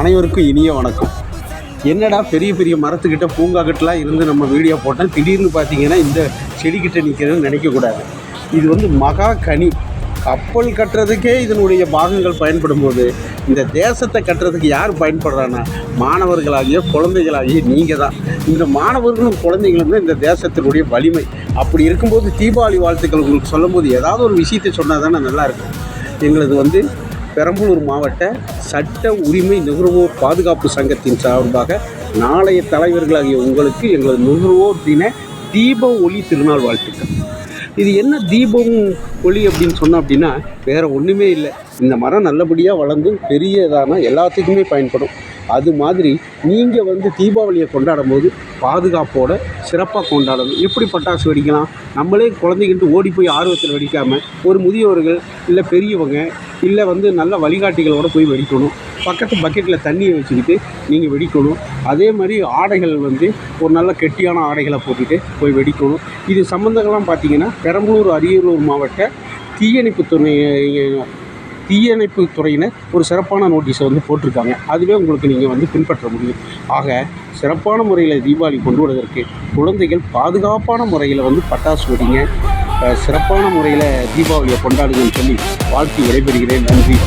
அனைவருக்கும் இனிய வணக்கம். என்னடா பெரிய பெரிய மரத்துக்கிட்ட பூங்காக்கிட்டலாம் இருந்து நம்ம வீடியோ போட்டோம் திடீர்னு பார்த்தீங்கன்னா இந்த செடிக்கிட்ட நிற்கிறதுன்னு நினைக்கக்கூடாது. இது வந்து மகா கனி. கப்பல் கட்டுறதுக்கே இதனுடைய பாகங்கள் பயன்படும் போது இந்த தேசத்தை கட்டுறதுக்கு யார் பயன்படுறான்னா மாணவர்களாகிய குழந்தைகளாகிய நீங்கள் தான் இந்த மாணவர்களும் குழந்தைகளும் தான் இந்த தேசத்தினுடைய வலிமை. அப்படி இருக்கும்போது தீபாவளி வாழ்த்துக்கள் உங்களுக்கு சொல்லும்போது ஏதாவது ஒரு விஷயத்தை சொன்னால் தானே நல்லாயிருக்கும் எங்களது வந்து பெரம்பலூர் மாவட்ட சட்ட உரிமை நுகர்வோர் பாதுகாப்பு சங்கத்தின் சார்பாக நாளைய தலைவர்களாகிய உங்களுக்கு எங்களது நுகர்வோர் தின தீப ஒளி திருநாள் வாழ்த்துக்கள். இது என்ன தீபம் ஒளி அப்படின்னு சொன்னோம் அப்படின்னா வேறு ஒன்றுமே இல்லை. இந்த மரம் நல்லபடியாக வளர்ந்து பெரியதான எல்லாத்துக்குமே பயன்படும். அது மாதிரி நீங்கள் வந்து தீபாவளியை கொண்டாடும் போது பாதுகாப்போட சிறப்பாக கொண்டாடணும். எப்படி பட்டாசு வெடிக்கலாம்? நம்மளே குழந்தைகிட்டு ஓடி போய் ஆர்வத்தில் வெடிக்காமல் ஒரு முதியவர்கள் இல்லை பெரியவங்க இல்லை வந்து நல்ல வழிகாட்டிகளோட போய் வெடிக்கணும். பக்கத்து பக்கெட்டில் தண்ணியை வச்சுக்கிட்டு நீங்கள் வெடிக்கணும். அதே மாதிரி ஆடைகள் வந்து ஒரு நல்ல கெட்டியான ஆடைகளை போட்டுட்டு போய் வெடிக்கணும். இது சம்மந்தங்கள்லாம் பார்த்திங்கன்னா பெரம்பலூர் அரியலூர் மாவட்ட தீயணைப்பு துணை தீயணைப்பு துறையினர் ஒரு சிறப்பான நோட்டீஸை வந்து போட்டிருக்காங்க. அதுவே உங்களுக்கு நீங்கள் வந்து பின்பற்ற முடியும். ஆக சிறப்பான முறையில் தீபாவளி கொண்டு வருவதற்கு குழந்தைகள் பாதுகாப்பான முறையில் வந்து பட்டாசு வெடிங்க சிறப்பான முறையில் தீபாவளியை கொண்டாடுங்கன்னு சொல்லி வாழ்த்து விடைபெறுகிறேன். நன்றி.